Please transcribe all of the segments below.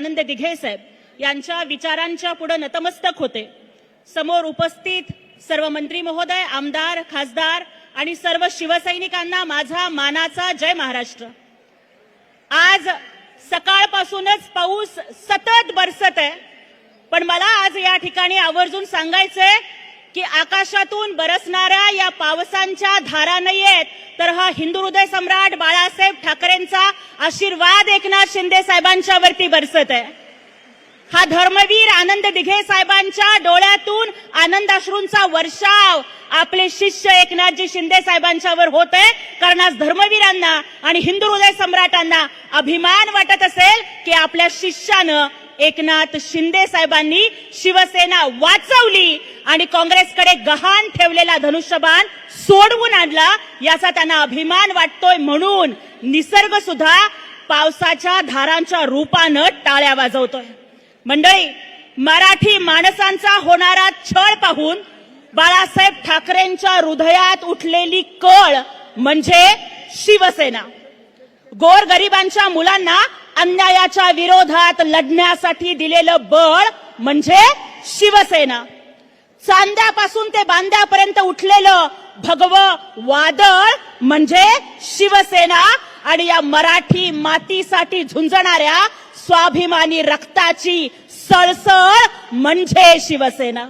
आनंद दिघे साहेब. यांच्या विचारांच्या पुढे नतमस्तक होते. समोर उपस्थित सर्व मंत्री महोदय आमदार खासदार आणि सर्व शिवसैनिकांना माझा मानाचा जय महाराष्ट्र. आज सकाळपासूनच पाऊस सतत बरसत आहे. पण मला आज या ठिकाणी आवर्जून सांगायचंय की आकाशातून बरसणाऱ्या या पावसांच्या धारा नाही आहेत तर हा हिंदू हृदय सम्राट बाळासाहेब ठाकरेंचा आशीर्वाद एकनाथ शिंदे साहेबांच्या वरती बरसत आहे. हा धर्मवीर आनंद दिघे साहेबांच्या डोळ्यातून आनंदाश्रूंचा वर्षाव आपले शिष्य एकनाथजी शिंदे साहेबांच्यावर होत आहे. कारण आज धर्मवीरांना आणि हिंदू हृदय सम्राटांना अभिमान वाटत असेल की आपल्या शिष्यानं एकनाथ शिंदे साहेबांनी शिवसेना वाचवली आणि काँग्रेसकडे गहाण ठेवलेला धनुष्यबाण सोडवून आणला याचा त्यांना अभिमान वाटतोय म्हणून निसर्ग सुद्धा पावसाच्या धारांच्या रूपानं टाळ्या वाजवतोय. मंडळी मराठी माणसांचा होणारा छळ पाहून बाळासाहेब ठाकरेंच्या हृदयात उठलेली कळ म्हणजे शिवसेना. गोरगरिबांच्या मुलांना अन्यायाच्या विरोधात लढण्यासाठी दिलेलं बळ म्हणजे शिवसेना. चांद्यापासून ते बांद्यापर्यंत उठलेलं भगव वादळ म्हणजे शिवसेना आणि या मराठी मातीसाठी झुंजणाऱ्या स्वाभिमानी रक्ताची सळसळ म्हणजे शिवसेना.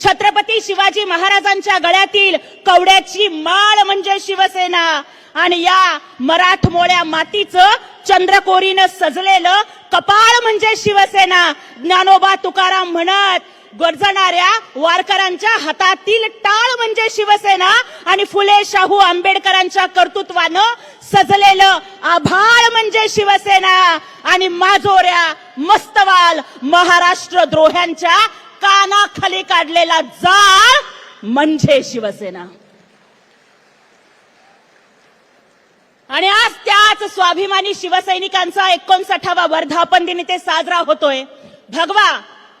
छत्रपती शिवाजी महाराजांच्या गळ्यातील कवड्याची माळ म्हणजे शिवसेना आणि या मराठमोळ्या मातीचं चंद्रकोरीनं सजलेलं कपाळ म्हणजे शिवसेना. ज्ञानोबा तुकाराम म्हणत गरजणाऱ्या वारकऱ्यांच्या हातातील टाळ म्हणजे शिवसेना आणि फुले शाहू आंबेडकरांच्या कर्तृत्वानं सजलेलं आभाळ म्हणजे शिवसेना आणि माजोऱ्या मस्तवाल महाराष्ट्र द्रोह्यांच्या कानाखाली काढलेला जाळ म्हणजे शिवसेना. आणि आज त्याच स्वाभिमानी शिवसैनिकांचा एकोणसाठावा वर्धापन दिन इथे साजरा होतोय. भगवा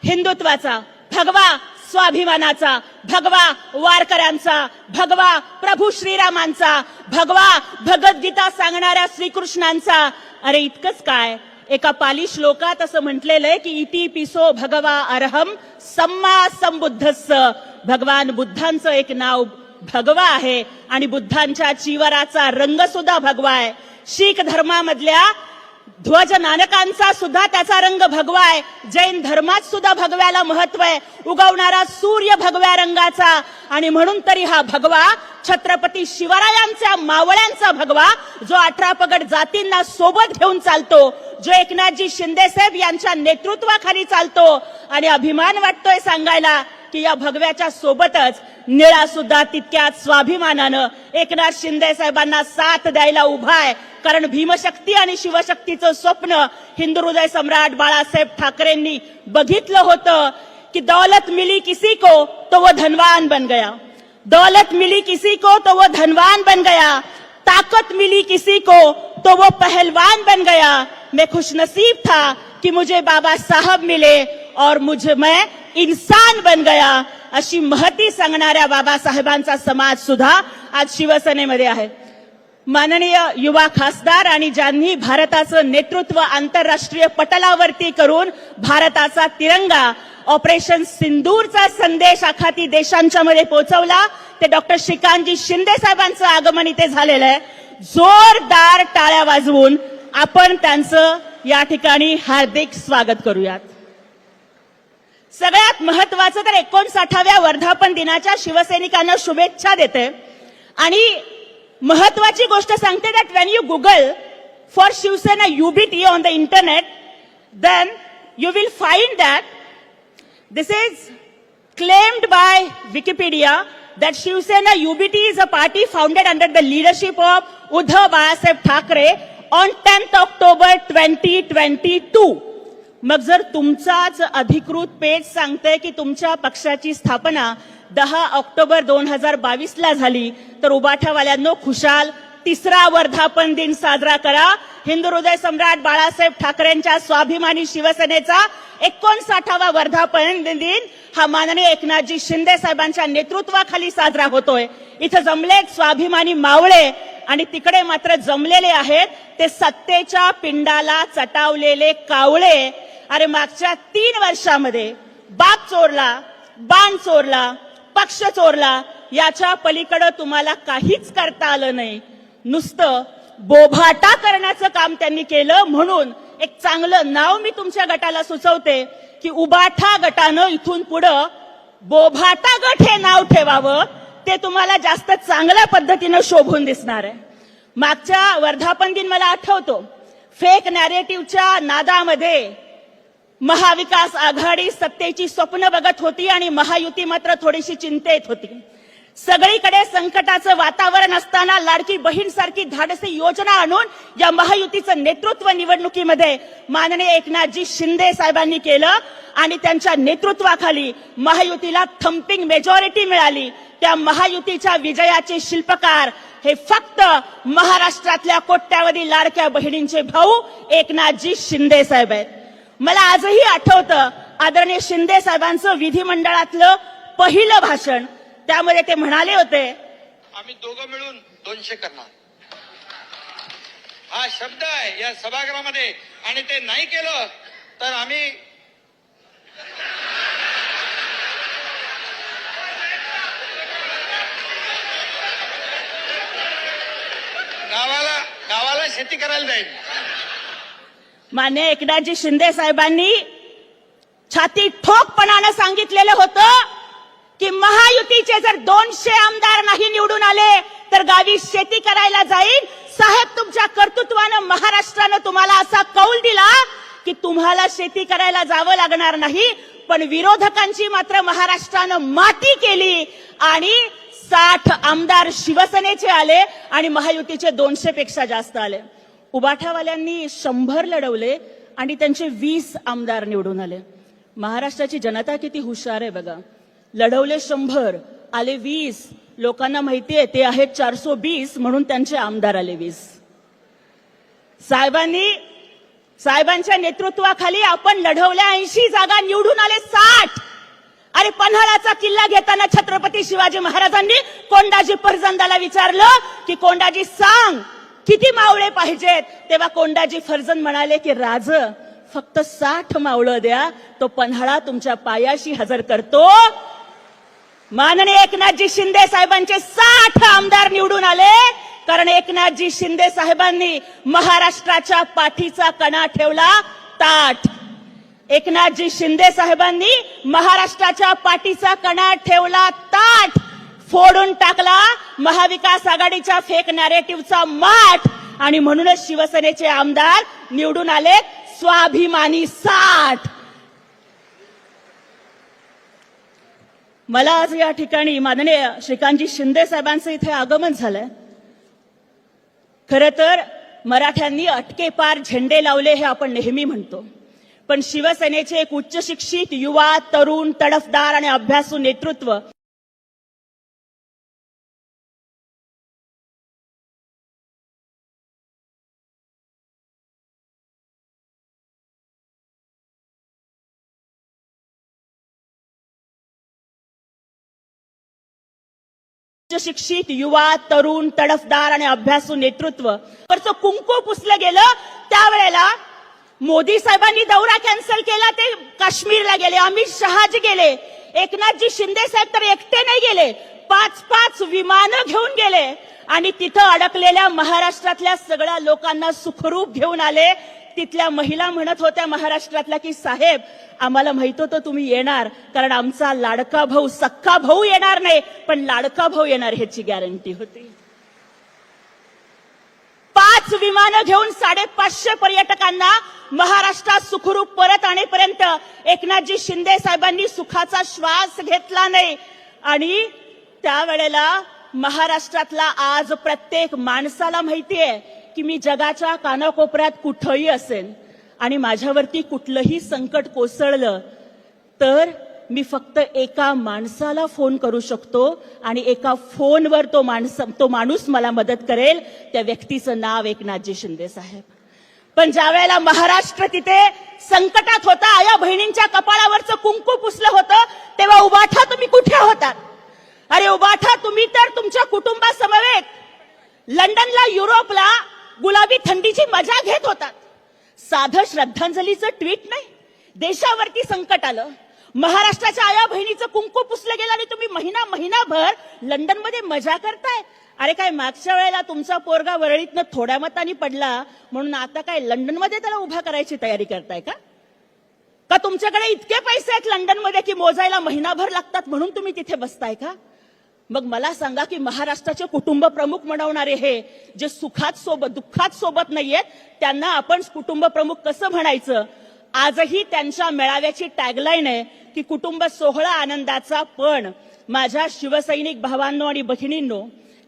हिंदुत्वाचा भगवा स्वाभिमानाचा भगवा वारकऱ्यांचा भगवा प्रभू श्रीरामांचा भगवा भगवद्गीता सांगणाऱ्या श्रीकृष्णांचा. अरे इतकंच काय? एका पाली श्लोकात असं म्हटलेलं आहे की इति पिसो भगवा अरहम सम्मा संबुद्धस्स. भगवान बुद्धांचं एक नाव भगवा आहे. आणि बुद्धांच्या चिवराचा रंग सुद्धा भगवा आहे. शीख धर्मामधल्या ध्वज नानकांचा सुद्धा त्याचा रंग भगवा आहे. जैन धर्मात सुद्धा भगव्याला महत्त्व आहे. उगवणारा सूर्य भगव्या रंगाचा. आणि म्हणून तरी हा भगवा छत्रपती शिवरायांच्या मावळ्यांचा भगवा जो अठरा पगड जातींना सोबत घेऊन चालतो. जो एकनाथजी शिंदेसाहेब यांच्या नेतृत्वाखाली चालतो. आणि अभिमान वाटतोय सांगायला की या भगव्याच्या सोबतच निळा सुद्धा तितक्याच स्वाभिमानानं एकनाथ शिंदे साहेबांना साथ द्यायला उभा आहे. कारण भीमशक्ती आणि शिवशक्तीचं स्वप्न हिंदू हृदय सम्राट बाळासाहेब ठाकरेंनी बघितलं होतं की दौलत मिली किसी को तो वो धनवान बन गया. दौलत मिली किसी को तो वो धनवान बन गया. ताकत मिली किसी को तो वो पहलवान बन गया. मैं खुशनसीब था कि मुझे बाबा साहब मिले और मुझ मैं इंसान बन गया। अशी महती सांगणाऱ्या बाबासाहेबांचा समाज सुद्धा आज शिवसेनेमध्ये आहे. माननीय युवा खासदार आणि ज्यांनी भारताचं नेतृत्व आंतरराष्ट्रीय पटलावरती करून भारताचा तिरंगा ऑपरेशन सिंदूरचा संदेश आखाती देशांच्या मध्ये पोहोचवला ते डॉक्टर श्रीकांतजी शिंदे साहेबांचं आगमन इथे झालेलं आहे. जोरदार टाळ्या वाजवून आपण त्यांचं या ठिकाणी हार्दिक स्वागत करूयात. सगळ्यात महत्वाचं तर एकोणसाठाव्या वर्धापन दिनाच्या शिवसैनिकांना शुभेच्छा देते. आणि महत्वाची गोष्ट सांगते that when you Google for Shiv Sena U B T on the internet then you will find that this is claimed by Wikipedia that Shiv Sena U B T is a party founded under the leadership of Uddhav Balasaheb Thackeray on tenth October twenty twenty two मग जर तुमचाच अधिकृत page सांगते की तुमच्या पक्षाची स्थापना दहा ऑक्टोबर दोन हजार बावीस ला झाली तर उबाठावाल्यांनो खुशाल तिसरा वर्धापन दिन साजरा करा. हिंदू हृदय सम्राट बाळासाहेब ठाकरेंच्या स्वाभिमानी शिवसेनेचा एकोणसाठावा वर्धापन दिन हा माननीय एकनाथजी शिंदे साहेबांच्या नेतृत्वाखाली साजरा होतोय. इथं जमले स्वाभिमानी मावळे आणि तिकडे मात्र जमलेले आहेत ते सत्तेच्या पिंडाला चटावलेले कावळे. अरे मागच्या तीन वर्षामध्ये बाप चोरला बाण चोरला पक्ष चोरला याच्या पलीकडे तुम्हाला काहीच करता आलं नाही. नुसतं बोभाटा करण्याचं काम त्यांनी केलं म्हणून एक चांगलं नाव मी तुमच्या गटाला सुचवते की उबाठा गटानं इथून पुढं बोभाटा गट हे नाव ठेवावं ते तुम्हाला जास्त चांगल्या पद्धतीनं शोभून दिसणार आहे. मागच्या वर्धापन दिन मला आठवतो फेक नॅरेटिव्हच्या नादामध्ये महाविकास आघाडी सत्तेची स्वप्न बघत होती आणि महायुती मात्र थोडीशी चिंतेत होती. सगळीकडे संकटाचं वातावरण असताना लाडकी बहीण सारखी धाडसी योजना आणून या महायुतीचं नेतृत्व निवडणुकीमध्ये माननीय एकनाथजी शिंदे साहेबांनी केलं आणि त्यांच्या नेतृत्वाखाली महायुतीला थम्पिंग मेजॉरिटी मिळाली. त्या महायुतीच्या विजयाचे शिल्पकार हे फक्त महाराष्ट्रातल्या कोट्यावधी लाडक्या बहिणींचे भाऊ एकनाथजी शिंदे साहेब आहेत. मला आजही आठवतं आदरणीय शिंदे साहेबांचं विधिमंडळातलं पहिलं भाषण. त्यामध्ये ते म्हणाले होते आम्ही दोघं मिळून दोनशे करणार. हा शब्द आहे या सभागृहामध्ये. आणि ते नाही केलं तर आम्ही गावाला गावाला शेती करायला जाईल. मान्य एकनाथजी शिंदे साहेबांनी छाती ठोकपणानं सांगितलेलं होतं की महायुतीचे जर दोनशे आमदार नाही निवडून आले तर गावी शेती करायला जाईल. साहेब तुमच्या कर्तृत्वानं महाराष्ट्रानं तुम्हाला असा कौल दिला की तुम्हाला शेती करायला जावं लागणार नाही पण विरोधकांची मात्र महाराष्ट्रानं माती केली आणि साठ आमदार शिवसेनेचे आले आणि महायुतीचे दोनशे पेक्षा जास्त आले. उबाठावाल्यांनी शंभर लढवले आणि त्यांचे वीस आमदार निवडून आले. महाराष्ट्राची जनता किती हुशार आहे बघा. लढवले शंभर आले वीस. लोकांना माहिती आहे ते आहेत चारसो बीस म्हणून त्यांचे आमदार आले वीस. साहेबांनी साहेबांच्या नेतृत्वाखाली आपण लढवल्या ऐंशी जागा निवडून आले साठ. अरे पन्हाळाचा किल्ला घेताना छत्रपती शिवाजी महाराजांनी कोंडाजी परजंदाला विचारलं की कोंडाजी सांग किती मावळे पाहिजेत? तेव्हा कोंडाजी फर्जन म्हणाले की राज फक्त साठ मावळं द्या. तो पन्हाळा तुमच्या पायाशी हजर करतो. माननीय एकनाथजी शिंदे साहेबांचे साठ आमदार निवडून आले. कारण एकनाथजी शिंदे साहेबांनी महाराष्ट्राच्या पाठीचा कणा ठेवला. ताठ एकनाथजी शिंदे साहेबांनी महाराष्ट्राच्या पाठीचा कणा ठेवला. ताठ फोडून टाकला. महाविकास आघाडीच्या फेक नॅरेटिव्हचा माठ. आणि म्हणूनच शिवसेनेचे आमदार निवडून आले स्वाभिमानी साठ. मला आज या ठिकाणी माननीय श्रीकांतजी शिंदे साहेबांचं इथे आगमन झालंय. खर तर मराठ्यांनी अटकेपार झेंडे लावले हे आपण नेहमी म्हणतो. पण शिवसेनेचे एक उच्च शिक्षित युवा तरुण तडफदार आणि अभ्यासू नेतृत्व उच्च शिक्षित युवा तरुण तडफदार आणि अभ्यासू नेतृत्व. वरचं कुंकू पुसलं गेलं त्यावेळेला मोदी साहेबांनी दौरा कॅन्सल केला ते काश्मीरला गेले. अमित शहाजी गेले. एकनाथजी शिंदे साहेब तर एकटे नाही गेले. पाच पाच विमानं घेऊन गेले. आणि तिथं अडकलेल्या महाराष्ट्रातल्या सगळ्या लोकांना सुखरूप घेऊन आले. तिथल्या महिला म्हणत होत्या महाराष्ट्रातल्या की साहेब आम्हाला माहीत होतं तुम्ही येणार कारण आमचा लाडका भाऊ सक्का भाऊ येणार नाही पण लाडका भाऊ येणार ह्याची गॅरंटी होती. पाच विमानं घेऊन साडेपाचशे पर्यटकांना महाराष्ट्रात सुखरूप परत आणेपर्यंत एकनाथजी शिंदे साहेबांनी सुखाचा श्वास घेतला नाही. आणि त्यावेळेला महाराष्ट्रातला आज प्रत्येक माणसाला माहितीये की मी जगाच्या कानाकोपऱ्यात कुठंही असेल आणि माझ्यावरती कुठलंही संकट कोसळलं तर मी फक्त एका माणसाला फोन करू शकतो आणि एका फोनवर तो माणस तो माणूस मला मदत करेल. त्या व्यक्तीचं नाव एकनाथजी शिंदे साहेब. पण ज्या वेळेला महाराष्ट्र तिथे संकटात होता आया बहिणींच्या कपाळावरचं कुंकू पुसलं होतं तेव्हा उबाठा तुम्ही कुठे होतात? अरे उबाठा तुम्ही तर तुमच्या कुटुंबासमवेत लंडनला युरोपला गुलाबी थंडीची मजा घेत होतात. साधं श्रद्धांजलीचं ट्विट नाही. देशावरती संकट आलं. महाराष्ट्राच्या आया बहिणीचं कुंकू पुसलं गेलं आणि तुम्ही महिना महिनाभर लंडनमध्ये मजा करताय. अरे काय मागच्या वेळेला तुमचा पोरगा वरळीतनं थोड्या मतानी पडला म्हणून आता काय लंडनमध्ये त्याला उभा करायची तयारी करताय का? का तुमच्याकडे इतके पैसे आहेत लंडनमध्ये की मोजायला महिनाभर लागतात म्हणून तुम्ही तिथे बसताय का? मग मला सांगा की महाराष्ट्राचे कुटुंब प्रमुख म्हणवणारे हे जे सुखात सोबत दुःखात सोबत नाहीयेत त्यांना आपण कुटुंब प्रमुख कसं म्हणायचं? आजही त्यांच्या मेळाव्याची टॅगलाईन आहे की कुटुंब सोहळा आनंदाचा पण. माझ्या शिवसैनिक भावांनो आणि बहिणींनो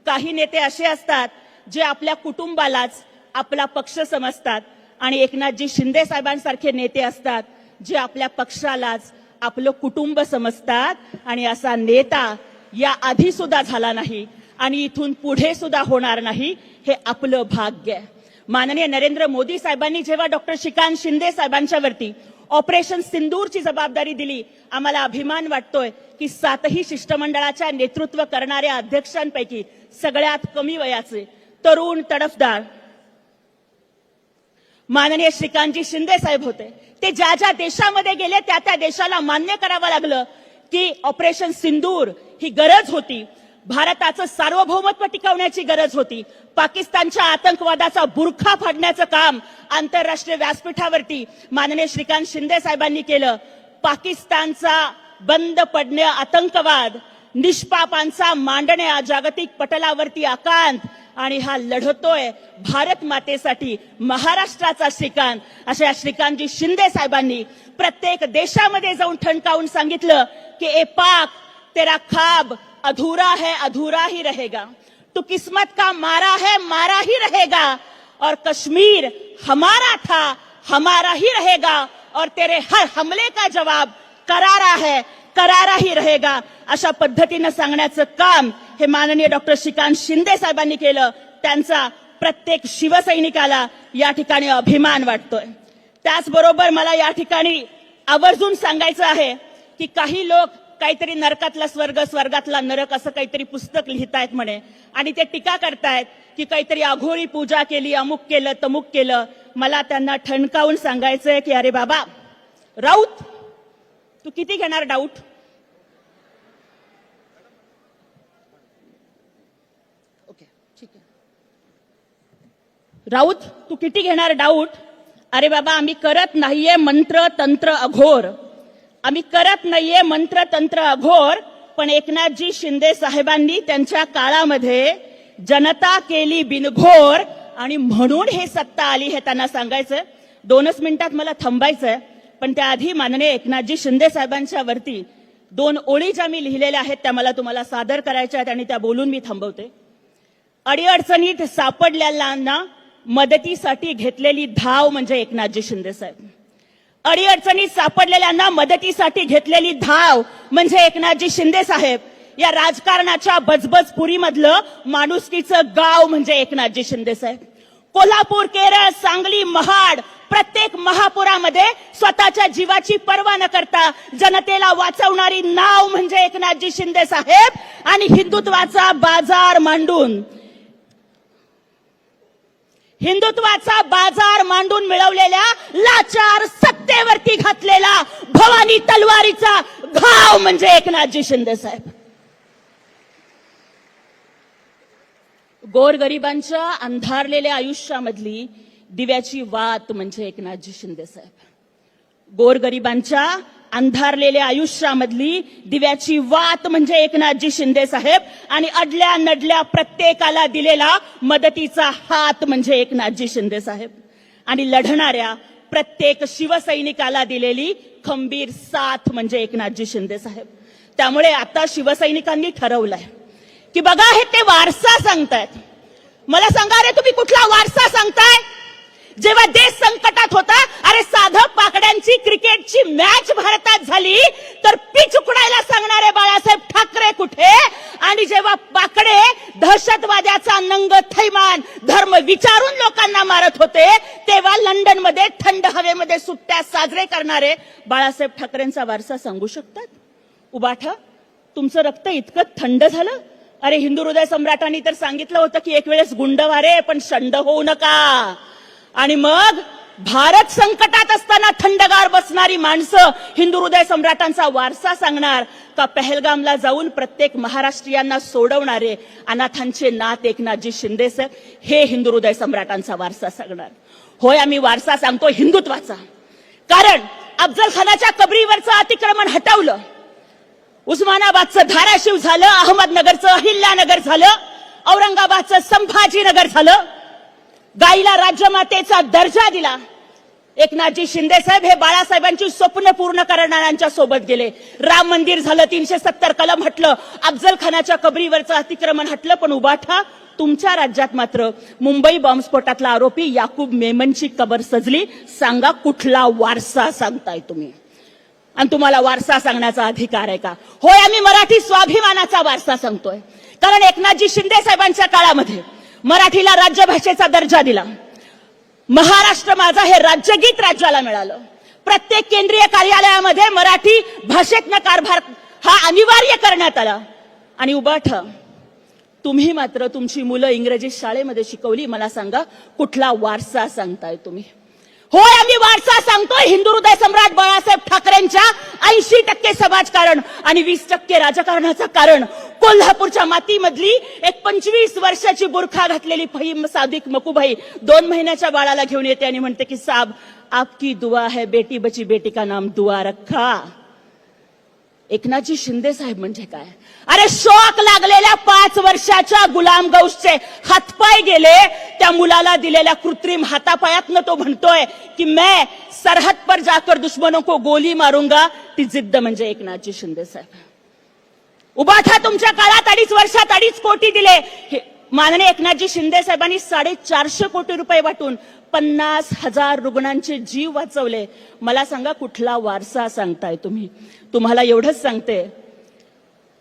काही नेते असे असतात जे आपल्या कुटुंबालाच आपला पक्ष समजतात आणि एकनाथजी शिंदे साहेबांसारखे नेते असतात जे आपल्या पक्षालाच आपलं कुटुंब समजतात आणि असा नेता या आधी सुद्धा झाला नाही आणि इथून पुढे सुद्धा होणार नाही हे आपलं भाग्य. आहे माननीय नरेंद्र मोदी साहेबांनी जेव्हा डॉक्टर श्रीकांत शिंदे साहेबांच्यावरती ऑपरेशन सिंदूरची जबाबदारी दिली आम्हाला अभिमान वाटतोय की सातही शिष्टमंडळाच्या नेतृत्व करणाऱ्या अध्यक्षांपैकी सगळ्यात कमी वयाचे तरुण तडफदार माननीय श्रीकांतजी शिंदे साहेब होते. ते ज्या ज्या देशामध्ये गेले त्या त्या देशाला मान्य करावं लागलं. की ऑपरेशन सिंदूर ही गरज होती. भारताचं सार्वभौमत्व टिकवण्याची गरज होती. पाकिस्तानच्या आतंकवादाचा बुरखा फाडण्याचं काम आंतरराष्ट्रीय व्यासपीठावरती माननीय श्रीकांत शिंदे साहेबांनी केलं. पाकिस्तानचा बंद पडणे आतंकवाद निष्पापांचा मांडण्या जागतिक पटलावरती आकांत आणि हा लढतोय भारत मातेसाठी महाराष्ट्राचा श्रीकांत. अशा श्रीकांतजी शिंदे साहेबांनी प्रत्येक देशामध्ये जाऊन ठणकावून सांगितलं की ए पाक तेरा खाब अधूरा है अधुरा ही रहेगा. तू किस्मत का मारा है मारा ही रहेगा. और कश्मीर हमारा था हमारा ही रहेगा. और तेरे हर हमले का जवाब करारा है. कराराही रहेगा. अशा पद्धतीनं सांगण्याचं काम हे माननीय डॉक्टर श्रीकांत शिंदे साहेबांनी केलं. त्यांचा प्रत्येक शिवसैनिकाला या ठिकाणी अभिमान वाटतोय. त्याचबरोबर मला या ठिकाणी आवर्जून सांगायचं आहे की काही लोक काहीतरी नरकातला स्वर्ग स्वर्गातला नरक असं काहीतरी पुस्तक लिहितायत म्हणे. आणि ते टीका करतायत की काहीतरी अघोरी पूजा केली अमुक केलं तमुक केलं. मला त्यांना ठणकावून सांगायचंय की अरे बाबा राऊत तू किती घेणार डाऊट ओके ठीक आहे. राऊत तू किती घेणार डाऊट अरे बाबा आम्ही करत नाहीये मंत्र तंत्र अघोर. आम्ही करत नाहीये मंत्र तंत्र अघोर पण एकनाथजी शिंदे साहेबांनी त्यांच्या काळामध्ये जनता केली बिनघोर आणि म्हणून हे सत्ता आली हे त्यांना सांगायचं. दोनच मिनिटात मला थांबायचंय. पण त्याआधी माननीय एकनाथजी शिंदे साहेबांच्या वरती दोन ओळी ज्या मी लिहिलेल्या आहेत त्या मला तुम्हाला सादर करायच्या आहेत आणि त्या बोलून मी थांबवते. अडीअडचणीत सापडलेल्यांना मदतीसाठी घेतलेली धाव म्हणजे एकनाथजी शिंदे साहेब. अडीअडचणीत सापडलेल्यांना मदतीसाठी घेतलेली धाव म्हणजे एकनाथजी शिंदे साहेब. या राजकारणाच्या बजबजपुरीमधलं माणुसकीचं गाव म्हणजे एकनाथजी शिंदे साहेब. कोल्हापूर केरळ सांगली महाड प्रत्येक महापुरामध्ये स्वतःच्या जीवाची पर्वा न करता जनतेला वाचवणारी नाव म्हणजे एकनाथजी शिंदे साहेब आणि हिंदुत्वाचा बाजार मांडून. हिंदुत्वाचा बाजार मांडून मिळवलेल्या लाचार सत्तेवरती घातलेला भवानी तलवारीचा घाव म्हणजे एकनाथजी शिंदे साहेब. गोरगरिबांच्या अंधारलेल्या आयुष्यामधली दिव्याची वात म्हणजे एकनाथजी शिंदे साहेब. गोरगरिबांच्या अंधारलेल्या आयुष्यामधली दिव्याची वात म्हणजे एकनाथजी शिंदे साहेब आणि अडल्या नडल्या प्रत्येकाला दिलेला मदतीचा हात म्हणजे एकनाथजी शिंदे साहेब. आणि लढणाऱ्या प्रत्येक शिवसैनिकाला दिलेली खंबीर साथ म्हणजे एकनाथजी शिंदे साहेब. त्यामुळे आता शिवसैनिकांनी ठरवलंय की बघा हे ते वारसा सांगतायत. मला सांगा रे तुम्ही कुठला वारसा सांगताय? जेव्हा देश संकटात होता अरे साध पाकड्यांची क्रिकेटची मॅच भारतात झाली तर पिच उकडायला सांगणारे बाळासाहेब ठाकरे कुठे? आणि जेव्हा पाकडे दहशतवाद्याचा नंग थैमान धर्म विचारून लोकांना मारत होते तेव्हा लंडनमध्ये थंड हवेमध्ये सुट्ट्या साजरे करणारे बाळासाहेब ठाकरेंचा वारसा सांगू शकतात? उबाठा तुमचं रक्त इतकं थंड झालं. अरे हिंदू हृदय सम्राटांनी तर सांगितलं होतं की एक वेळेस गुंड वारे पण शंड होऊ नका. आणि मग भारत संकटात असताना थंडगार बसणारी माणसं हिंदू हृदय सम्राटांचा वारसा सांगणार का पहलगामला जाऊन प्रत्येक महाराष्ट्रीयांना सोडवणारे अनाथांचे नाथ एकनाथजी शिंदे सर हे हिंदू हृदय सम्राटांचा वारसा सांगणार. होय आम्ही वारसा सांगतो हिंदुत्वाचा. कारण अफजल खानाच्या कबरीवरचं अतिक्रमण हटवलं. उस्मानाबादचं धाराशिव झालं अहमदनगरचं अहिल्यानगर झालं औरंगाबादचं संभाजीनगर झालं गाईला राज्यमातेचा दर्जा दिला. एकनाथजी शिंदे साहेब हे बाळासाहेबांची स्वप्न पूर्ण करणाऱ्यांच्या सोबत गेले. राम मंदिर झालं तीनशे सत्तर कलम हटलं. अफजल खानाच्या कबरीवरचं अतिक्रमण हटलं पण उबाठा तुमच्या राज्यात मात्र. मुंबई बॉम्बस्फोटातला आरोपी याकूब मेमनची कबर सजली. सांगा कुठला वारसा सांगताय तुम्ही? आणि तुम्हाला वारसा सांगण्याचा अधिकार आहे का? होय आम्ही मराठी स्वाभिमानाचा वारसा सांगतोय. कारण एकनाथजी शिंदे साहेबांच्या काळामध्ये मराठीला राज्यभाषेचा दर्जा दिला. महाराष्ट्र माझा हे राज्यगीत राज्याला मिळालं. प्रत्येक केंद्रीय कार्यालयामध्ये मराठी भाषेतनं कारभार हा अनिवार्य करण्यात आला. आणि उबाठ तुम्ही मात्र तुमची मुलं इंग्रजी शाळेमध्ये शिकवली मला सांगा कुठला वारसा सांगताय तुम्ही? होय आम्ही वारसा सांगतोय हिंदू हृदय सम्राट बाळासाहेब ठाकरेंच्या ऐंशी टक्के समाजकारण आणि वीस टक्के राजकारणाचं कारण. कोल्हापूरच्या मातीमधली एक पंचवीस वर्षाची बुरखा घातलेली फहीम सादिक मकुभाई दोन महिन्याच्या बाळाला घेऊन येते आणि म्हणते की साब आपकी दुआ है बेटी बची बेटी का नाम दुआ रखा. एकनाथजी शिंदे साहेब म्हणजे काय? अरे शोक लागलेल्या पाच वर्षाच्या गुलाम गौसचे हातपाय गेले त्या मुलाला दिलेल्या कृत्रिम हातापायातनं तो म्हणतोय की मैं सरहद पर जाकर दुश्मनों को गोली मारूंगा. ती जिद्द म्हणजे एकनाथजी शिंदे साहेब. उभा था तुमच्या काळात अडीच वर्षात अडीच कोटी दिले. हे माननीय एकनाथजी शिंदे साहेबांनी साडेचारशे कोटी रुपये वाटून पन्नास हजार रुग्णांचे जीव वाचवले. मला सांगा कुठला वारसा सांगताय तुम्ही? तुम्हाला एवढंच सांगते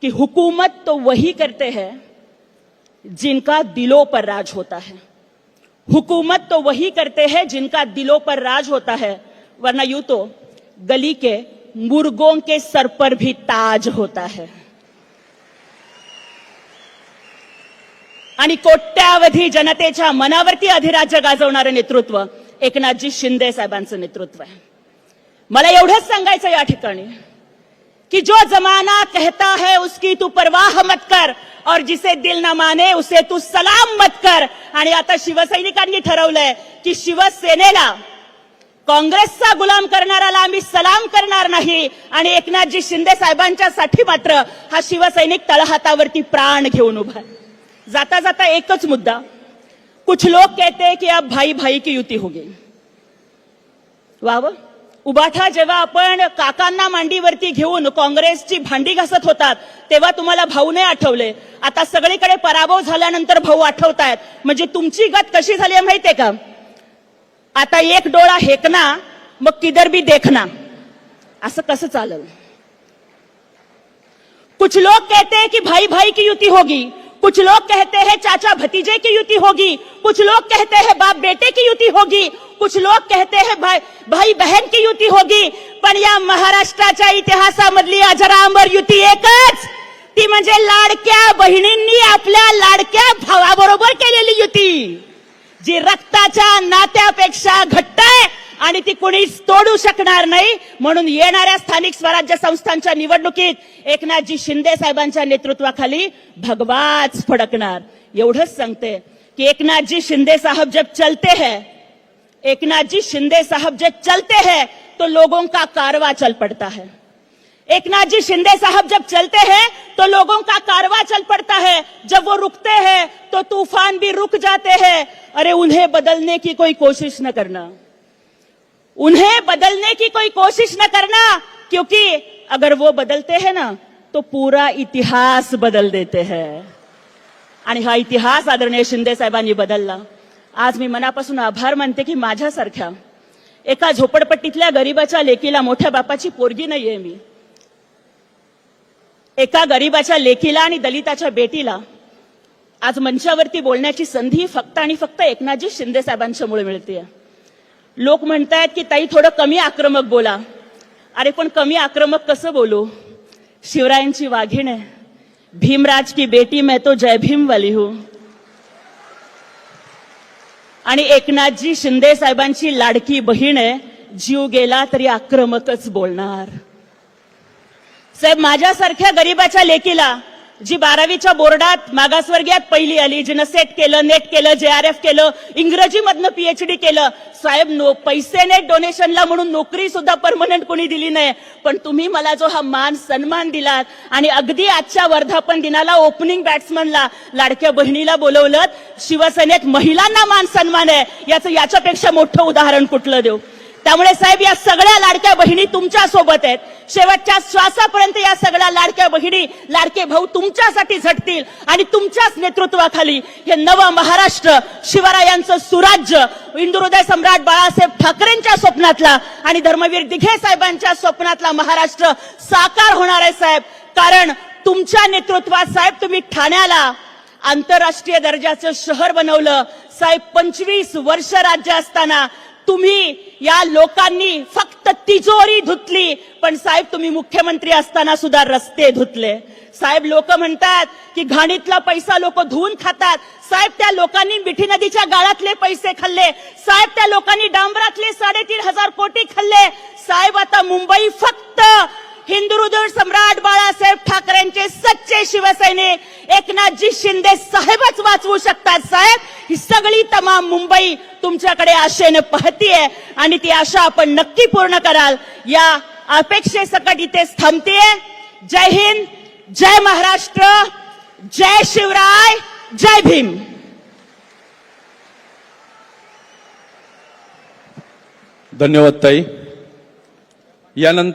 कि हुकूमत तो वही करते हैं जिनका दिलों पर राज होता है. हुकूमत तो वही करते हैं जिनका दिलों पर राज होता है। वरना यूं तो गली के मुर्गों के सर पर भी ताज होता है। आणि कोट्यावधी जनतेच्या मनावरती अधिराज्य गाजवणारं नेतृत्व एकनाथजी शिंदे साहेबांचं नेतृत्व आहे मला एवढंच सांगायचं या ठिकाणी कि जो जमाना कहता है उसकी तू परवाह मत कर और जिसे दिल न माने उसे तू सलाम मत कर आणि आता शिवसैनिकांनी ठरवलंय की शिवसेनेला काँग्रेसचा गुलाम करणाऱ्याला आम्ही सलाम करणार नाही आणि एकनाथजी शिंदे साहेबांच्या साठी मात्र हा शिवसैनिक तळहातावरती प्राण घेऊन उभा आहे. जाता जाता एकच मुद्दा. कुछ लोग कहते हैं की अब भाई भाई की युती होगी वाव उबाठा जेव्हा आपण काकांना मांडीवरती घेऊन काँग्रेसची भांडी घासत होतात तेव्हा तुम्हाला भाऊ नाही आठवले. आता सगळीकडे पराभव झाल्यानंतर भाऊ आठवतायत. म्हणजे तुमची गत कशी झाली आहे माहितीये का? आता एक डोळा हेकना मग किधर बी देखना. असं कसं चालल? कुछ लोग कहते हैं कि भाई भाई की युती होगी. कुछ लोग कहते हैं चाचा भतीजे की युति होगी, कुछ लोग कहते हैं बाप बेटे की युति होगी, कुछ लोग कहते हैं भाई भाई बहन की युति होगी। पण या महाराष्ट्राच्या इतिहासामधली अजरामर युती एकच, ती म्हणजे लाडक्या बहिणींनी आपल्या लाडक्या भावाबरोबर केलेली युती, जी रक्ताच्या नात्यापेक्षा घट्ट आहे आणि ती कुणीच तोडू शकणार नाही. म्हणून येणाऱ्या स्थानिक स्वराज्य संस्थांच्या निवडणुकीत एकनाथजी शिंदे साहेबांच्या नेतृत्वाखाली भगवाच फडकणार. एवढंच सांगते की एकनाथजी शिंदे साहब जब चलते हैं, एकनाथजी शिंदे साहब जब चलते हैं तो लोगों का कारवा चल पड़ता है. एकनाथ जी शिंदे साहब जब चलते हैं तो लोगों का कारवा चल पड़ता है. जब वो रुकते हैं तो तूफ़ान भी रुक जाते हैं. अरे, उन्हें बदलने की कोई कोशिश न करना। उन्हें बदलने की कोई कोशिश न करना क्योंकि अगर वो बदलते हैं ना तो पूरा इतिहास बदल देते हैं। आणि हा इतिहास आदरणीय शिंदे साहेबांनी बदलला. आज मी मनापासून आभार मानते की माझ्यासारख्या एका झोपडपट्टीतल्या गरीबाच्या लेकीला मोठ्या बापाची पोरगी नाहीये मी. एका गरीबाच्या लेकीला आणि दलिताच्या बेटीला आज मंचावरती बोलण्याची संधी फक्त आणि फक्त एकनाथजी शिंदे साहेबांच्यामुळे मिळते लोक म्हणतायत की ताई थोडं कमी आक्रमक बोला. अरे पण कमी आक्रमक कसं बोलू? शिवरायांची वाघीण. आहे भीमराज की बेटी मैं तो जय भीम वाली हूं. आणि एकनाथजी शिंदे साहेबांची लाडकी बहीण आहे जीव गेला तरी आक्रमकच बोलणार. साहेब माझ्यासारख्या गरीबाच्या लेकीला जी बारावीच्या बोर्डात मागासवर्गीयात पहिली आली जिनं सेट केलं नेट केलं जे आर एफ केलं इंग्रजीमधनं पीएचडी केलं. साहेब नो पैसेने डोनेशनला म्हणून नोकरी सुद्धा परमनंट कोणी दिली नाही. पण तुम्ही मला जो हा मान सन्मान दिलात आणि अगदी आजच्या वर्धापन दिनाला ओपनिंग बॅट्समनला लाडक्या बहिणीला बोलवलं शिवसेनेत महिलांना मान सन्मान आहे. याचं याच्यापेक्षा मोठं उदाहरण कुठलं देऊ? त्यामुळे साहेब या सगळ्या लाडक्या बहिणी तुमच्यासोबत आहेत. शेवटच्या श्वासापर्यंत या सगळ्या लाडक्या बहिणी लाडके भाऊ तुमच्यासाठी झटतील आणि तुमच्याच नेतृत्वाखाली हे नवं महाराष्ट्र शिवरायांचं सुराज्य इंदुहृदय सम्राट बाळासाहेब ठाकरेंच्या स्वप्नातला आणि धर्मवीर दिघे साहेबांच्या स्वप्नातला महाराष्ट्र साकार होणार आहे साहेब. कारण तुमच्या नेतृत्वात साहेब तुम्ही ठाण्याला आंतरराष्ट्रीय दर्जाचं शहर बनवलं. साहेब पंचवीस वर्ष राज्य असताना तुम्ही या लोकांनी फक्त तिजोरी धुतली पण साहेब तुम्ही मुख्यमंत्री असताना सुद्धा रस्ते धुतले. साहेब लोक म्हणतात की घाणीतला पैसा लोक धुवून खातात. साहेब त्या लोकांनी मिठी नदीच्या गाळातले पैसे खाल्ले. साहेब त्या लोकांनी डांबरातले साडेतीन हजार कोटी खाल्ले. साहेब आता मुंबई फक्त हिंदुहृदय सम्राट बाळासाहेब ठाकरेंचे सच्चे शिवसैनिक एकनाथजी शिंदे साहेबच वाचवू शकतात साहेब. ही सगळी तमाम मुंबई तुमच्याकडे आशेने पाहतीये आणि ती आशा आपण नक्की पूर्ण कराल. या अपेक्षेसकट इथेच थांबतीये. जय हिंद जय महाराष्ट्र जय शिवराय जय भीम. धन्यवाद ताई. यानंतर